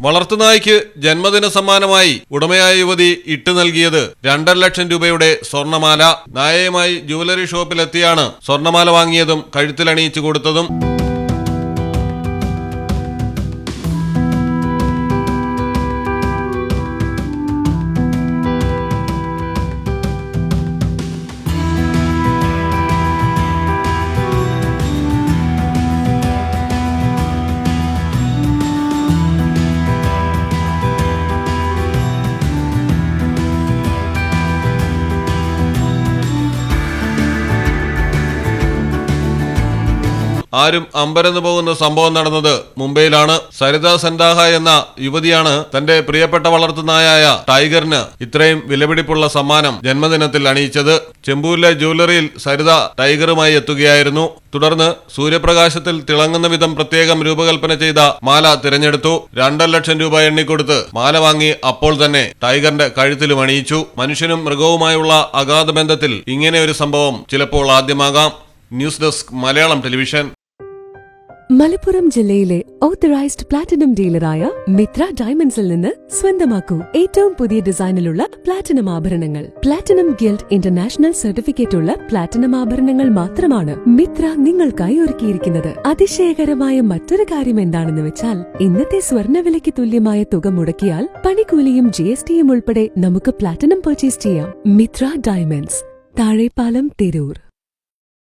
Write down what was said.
വളർത്തുനായ്ക്ക് ജന്മദിന സമ്മാനമായി ഉടമയായ യുവതി ഇട്ട് നൽകിയത് രണ്ടര ലക്ഷം രൂപയുടെ സ്വർണമാല. നായയുമായി ജുവലറി ഷോപ്പിലെത്തിയാണ് സ്വർണമാല വാങ്ങിയതും കഴുത്തിലണിയിച്ചു കൊടുത്തതും. ആരും അമ്പരന്ന് പോകുന്ന സംഭവം നടന്നത് മുംബൈയിലാണ്. സരിത സന്താഹ എന്ന യുവതിയാണ് തന്റെ പ്രിയപ്പെട്ട വളർത്തുനായായ ടൈഗറിന് ഇത്രയും വിലപിടിപ്പുള്ള സമ്മാനം ജന്മദിനത്തിൽ അണിയിച്ചത്. ചെമ്പൂരിലെ ജ്വല്ലറിയിൽ സരിത ടൈഗറുമായി എത്തുകയായിരുന്നു. തുടർന്ന് സൂര്യപ്രകാശത്തിൽ തിളങ്ങുന്ന വിധം പ്രത്യേകം രൂപകൽപ്പന ചെയ്ത മാല തിരഞ്ഞെടുത്തു. രണ്ടര ലക്ഷം രൂപ എണ്ണിക്കൊടുത്ത് മാല വാങ്ങി അപ്പോൾ തന്നെ ടൈഗറിന്റെ കഴുത്തിലും അണിയിച്ചു. മനുഷ്യനും മൃഗവുമായുള്ള അഗാധ ബന്ധത്തിൽ ഇങ്ങനെ ഒരു സംഭവം ചിലപ്പോൾ ആദ്യമാകാം. News desk Malayalam television. Malappuram ജില്ലയിലെ ഓത്തറൈസ്ഡ് പ്ലാറ്റിനം ഡീലറായ മിത്ര ഡയമണ്ട്സിൽ നിന്ന് സ്വന്തമാക്കൂ ഏറ്റവും പുതിയ ഡിസൈനിലുള്ള പ്ലാറ്റിനം ആഭരണങ്ങൾ. പ്ലാറ്റിനം ഗിൽഡ് ഇന്റർനാഷണൽ സർട്ടിഫിക്കറ്റ് ഉള്ള പ്ലാറ്റിനം ആഭരണങ്ങൾ മാത്രമാണ് മിത്ര നിങ്ങൾക്കായി ഒരുക്കിയിരിക്കുന്നത്. അതിശയകരമായ മറ്റൊരു കാര്യം എന്താണെന്ന് വെച്ചാൽ ഇന്നത്തെ സ്വർണവിലയ്ക്ക് തുല്യമായ തുക മുടക്കിയാൽ പണിക്കൂലിയും ജി എസ് ടിയും ഉൾപ്പെടെ നമുക്ക് പ്ലാറ്റിനം പർച്ചേസ് ചെയ്യാം. മിത്ര ഡയമണ്ട്സ് താഴെപ്പാലം തിരൂർ.